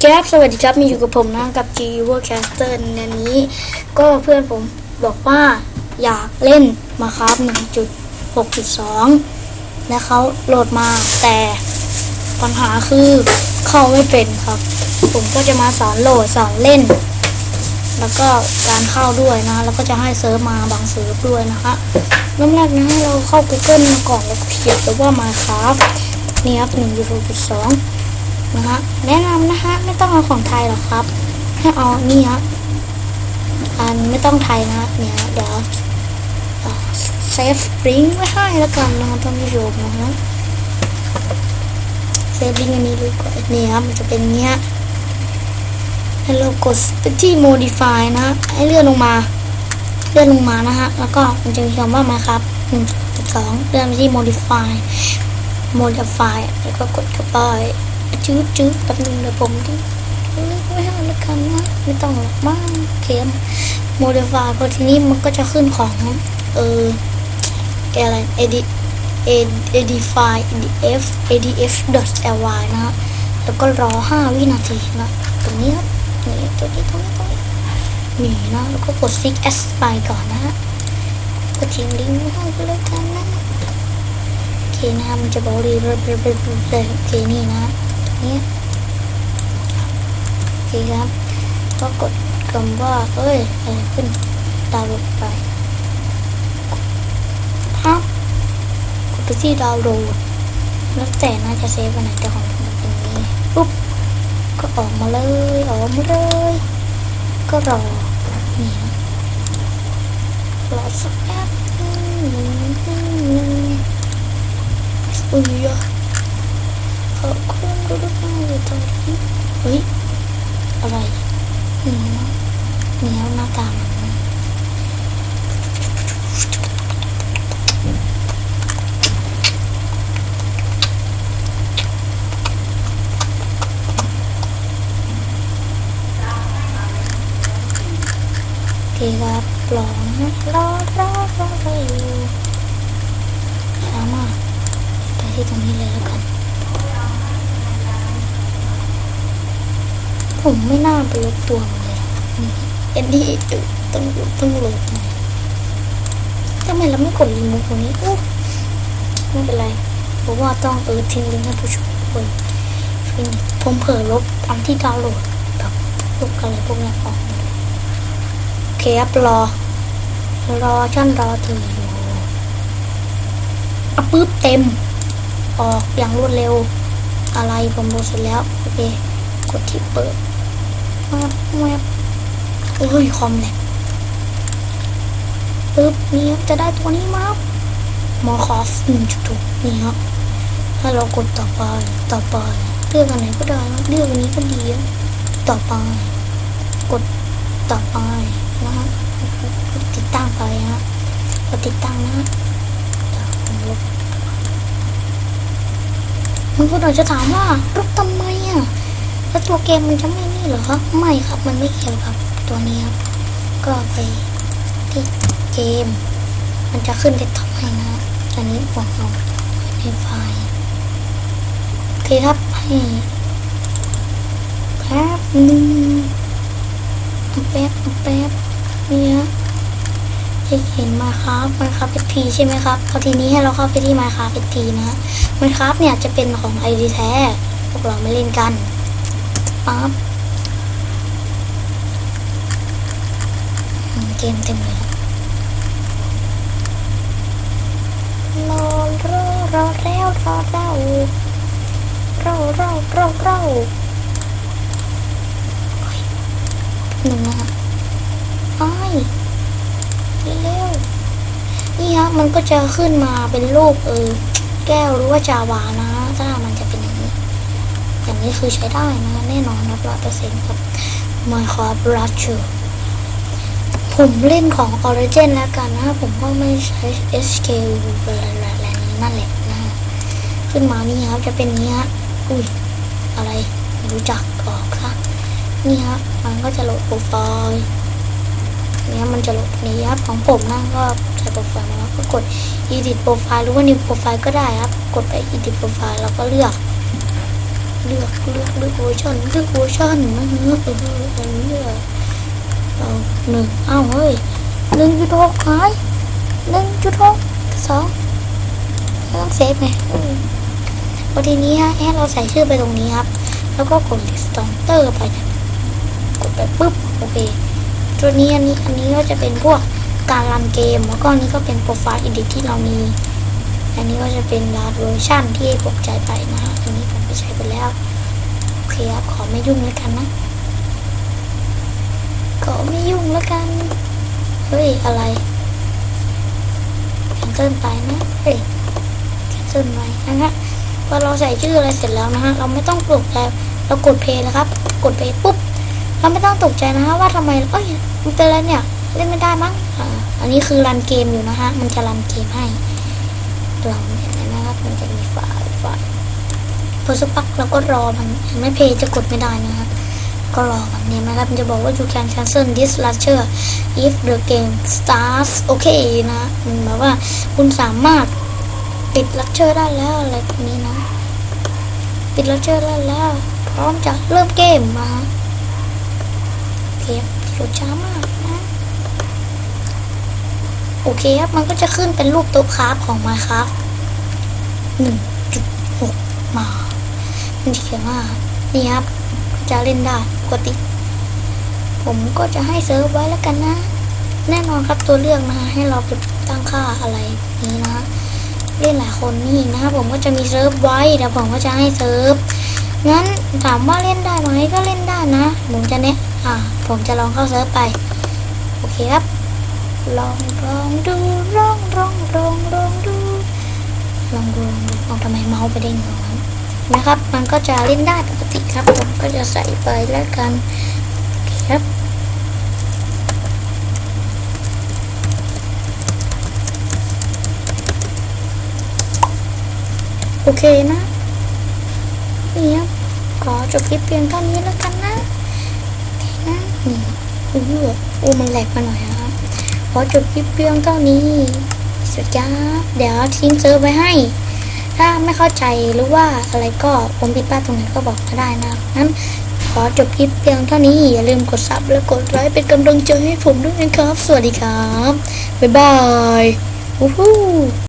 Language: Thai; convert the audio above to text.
แก๊บสวัสดีครับ มีอยู่กับผมนะกับ G w o r c a s t e r ในนี้ ก็เพื่อนผมบอกว่าอยากเล่นมาครับ 1.6.2 และเขาโหลดมาแต่ปัญหาคือเข้าไม่เป็นครับ ผมก็จะมาสอนโหลดสอนเล่น แล้วก็การเข้าด้วยนะ แล้วก็จะให้เซิร์ฟมาบางเซิร์ฟด้วยนะคะเริ่มแรกนะให้เราเข้า Google มาก่อนแล้วเขียนว่า Minecraft นี่ครับ1.6.2 นะฮะแนะนำนะฮะไม่ต้องเอาของไทยหรอกครับ ให้เอานี่ฮะอันไม่ต้องไทยนะเนี่ยเดี๋ยวเซฟลิงไว้ให้แล้วกันนะครับท่านผู้ชมนะฮะเซฟลิงอันนี้เลยก่อนนี่ครับมันจะเป็นเนี้ยให้เรากดไปที่ modify นะ ให้เลื่อนลงมา เลื่อนลงมานะฮะ แล้วก็มันจะมีคำว่าไหมครับหนึ่งสองเลื่อนไปที่ modify modify แล้วก็กดเข้าไป จืดจืดแป๊บนึงเดี๋ยวผมดิเลือกไว้ให้แล้วกันนะไม่ต้องหรอกมากเกมโมเดลฟาพอทีนี้มันก็จะขึ้นของ เอออะไร edit edify edf edf ly นะฮะแล้วก็รอ 5 วินาทีนะ ตรงนี้ครับนี่ตัวนี้ตรงนี้ตรงนี้นี่นะ แล้วก็กด 6 s ไปก่อนนะฮะก็ทิ้งลิงก์ไว้ให้ก็แล้วกันนะโอเคนะมันจะบอกรีเรื่อยๆเลยโอเคนี่นะ นี้โอเคครับก็กดคำว่าเอ้ยอะไรขึ้นดาวน์โหลดไปฮะกดไปที่ดาวน์โหลดแล้วแต่น่าจะเซฟวันไหนแต่ของผมมันเป็นนี้ปุ๊บก็ออกมาเลยออกมาเลย ก็รอนี่รอสักแป๊บนึงนึงนึงนึงอุ้ยอะ คุณทุกท่านเลยตอนนี้เฮ้ยอะไรเหนียวเหนียวหน้าตามันนะโอเคครับรอนะรอรอรอรออยู่ช้ามากไปที่ตรงนี้เลยแล้วกัน ผมไม่น่าไปลบตัวมันเลยนี่เอ็นดี้ต้องต้องลบหน่อยทำไมเราไม่กดรีโมทตรงนี้อุ๊ยไม่เป็นไรเพราะว่าต้องเออทิ้งลิงก์ให้ผู้ชมด้วยฟินผมเผลอลบอันที่ดาวน์โหลดแบบพวกอะไรพวกนี้ออกโอเคครับรอ รอฉันรอเธออยู่อะปึ๊บเต็ม ออกอย่างรวดเร็วอะไรผมโหลดเสร็จแล้ว โอเค กดที่เปิด แวบแวบโอ้ยคอมแหลกปึ๊บนี่ครับจะได้ตัวนี้มาครับมอคอฟหนึ่งจุดกนี่ครับถ้าเรากดต่อไปต่อไปเลือกอันไหนก็ได้นะเลือกอันนี้ก็ดีอะต่อไป กดต่อไปนะฮะกดติดตั้งไปฮะกดติดตั้งนะฮะเดี๋ยวผมลบมันก็อาจจะถามว่าลบทำไม แล้วตัวเกมมันจะไม่นี่เหรอครับไม่ครับมันไม่เกี่ยวกับตัวนี้ครับ ก็ไปที่เกม มันจะขึ้นเดสก์ท็อปให้นะอันนี้ผมเอาในไฟล์โอเคครับให้แป๊บหนึ่งแป๊บแป๊บเนี่ฮะจะเห็นมาครับมันครับเป็นพีใช่ไหมครับคราทีนี้ให้เราเข้าไปที่มาครับเป็นทีนะมันครับเนี่ยจะเป็นของไอดีแท้ พวกเราไม่เล่นกัน ปั๊บเกมเต็มเลยรอรอรอแล้วรอแล้วรอรอรอรอหนึ่งนะไอ้ายเร็วนี่ฮะมันก็จะขึ้นมาเป็นรูปเออแก้วหรือว่าจาวานะเป็นอย่างนี้ อย่าง นี้คือใช้ได้นะแน่นอนนะร้อยเปอร์เซ็นต์ครับ Minecraft r u s h e r ผมเล่นของ Origin แล้วกันนะ ผมก็ไม่ใช้ SK อะไรนั่นแหละนะขึ้นมานี่ครับจะเป็นนี้ฮะอุ้ย อะไรไม่รู้จักออกค่ะนี่ฮะมันก็จะโหลดโปรไฟล์เนี่ยมันจะโหลดนี้ครับของผมนะก็ใช้โปรไฟล์แล้วก็กด edit โปรไฟล์หรือว่า new โปรไฟล์ก็ได้ครับ กดไป edit โปรไฟล์แล้วก็เลือก เลือกเลือกเลือกเวอร์ชันเลือกเวอร์ชันนะฮะเอออันนี้อะเอาหนึ่งเอาเฮ้ยหนึ่งจุดหกหายหนึ่งจุดหกสองต้องเซฟไงพอทีนี้ฮะให้เราใส่ชื่อไปตรงนี้ครับ แล้วก็กด list starter ไป กดไปปุ๊บโอเคตัวนี้อันนี้อันนี้ก็จะเป็นพวกการรันเกมแล้วก็อันนี้ก็เป็นโปรไฟล์ edit ที่เรามี อันนี้ก็จะเป็นลาเวอร์ชันที่ผมใช้ไปนะฮะอันนี้ผม ใช้ไปแล้ว โอเคครับ ขอไม่ยุ่งแล้วกันนะ ขอไม่ยุ่งแล้วกัน เฮ้ย อะไรแคนเซิลไปนะ เฮ้ยแคนเซิลไปนะฮะพอเราใส่ชื่ออะไรเสร็จแล้วนะฮะ เราไม่ต้องตกใจเรากดเพลย์แล้วครับ กดเพลย์ปุ๊บ เราไม่ต้องตกใจนะฮะว่าทำไมเอ้ยมันเป็นอะไรเนี่ย เล่นไม่ได้มั้งอ่าอันนี้คือรันเกมอยู่นะฮะ มันจะรันเกมให้ เราเนี่ยนะครับ มันจะมีไฟล์ไฟล์ พอสักพักเราก็รอมันไม่เพย์จะกดไม่ได้นะฮะก็รอมันเนี่ยนะครับมันจะบอกว่า you can cancel this launcher if the game starts โอเคนะมันแบบว่าคุณสามารถปิด launcher ได้แล้วอะไรแบบนี้นะ ปิด launcher ได้แล้ว พร้อมจะเริ่มเกมนะฮะเกมโหลดช้ามากนะโอเคครับ มันก็จะขึ้นเป็นรูปต๊ะคราฟของ Minecraft หนึ่งจุดหกมา มันจะเขียนว่า นี่ครับ จะเล่นได้ปกติ ผมก็จะให้เซิร์ฟไว้แล้วกันนะ แน่นอนครับตัวเลือกนะให้เราไปตั้งค่าอะไรนี้นะ เล่นหลายคนนี่นะครับผมก็จะมีเซิร์ฟไว้เดี๋ยวผมก็จะให้เซิร์ฟงั้นถามว่าเล่นได้ไหมก็เล่นได้นะ ผมจะเนี้ยอ่า ผมจะลองเข้าเซิร์ฟไป โอเคครับ ลองลองดูลองลองลองลองดูลองดูลองดูเอาทำไมเมาส์ไปได้เงา นะครับ มันก็จะเล่นได้ปกติครับ ผมก็จะใส่ไปแล้วกันโอเครับโอเคนะนี่ครับขอจบคลิปเพียงเท่านี้แล้วกันนะนะนี่อู้หูอู้มันแหลกมาหน่อยนะครับขอจบคลิปเพียงเท่านี้สวัสดีครับเดี๋ยวทิ้งเซิร์ฟไว้ให้ ถ้าไม่เข้าใจหรือว่าอะไรก็ผมผิดพลาดตรงไหนก็บอกก็ได้นะงั้นขอจบคลิปเพียงเท่านี้อย่าลืมกดซับและกดไลค์เป็นกำลังใจให้ผมด้วยนะครับ สวัสดีครับ บ๊ายบายวู้หู้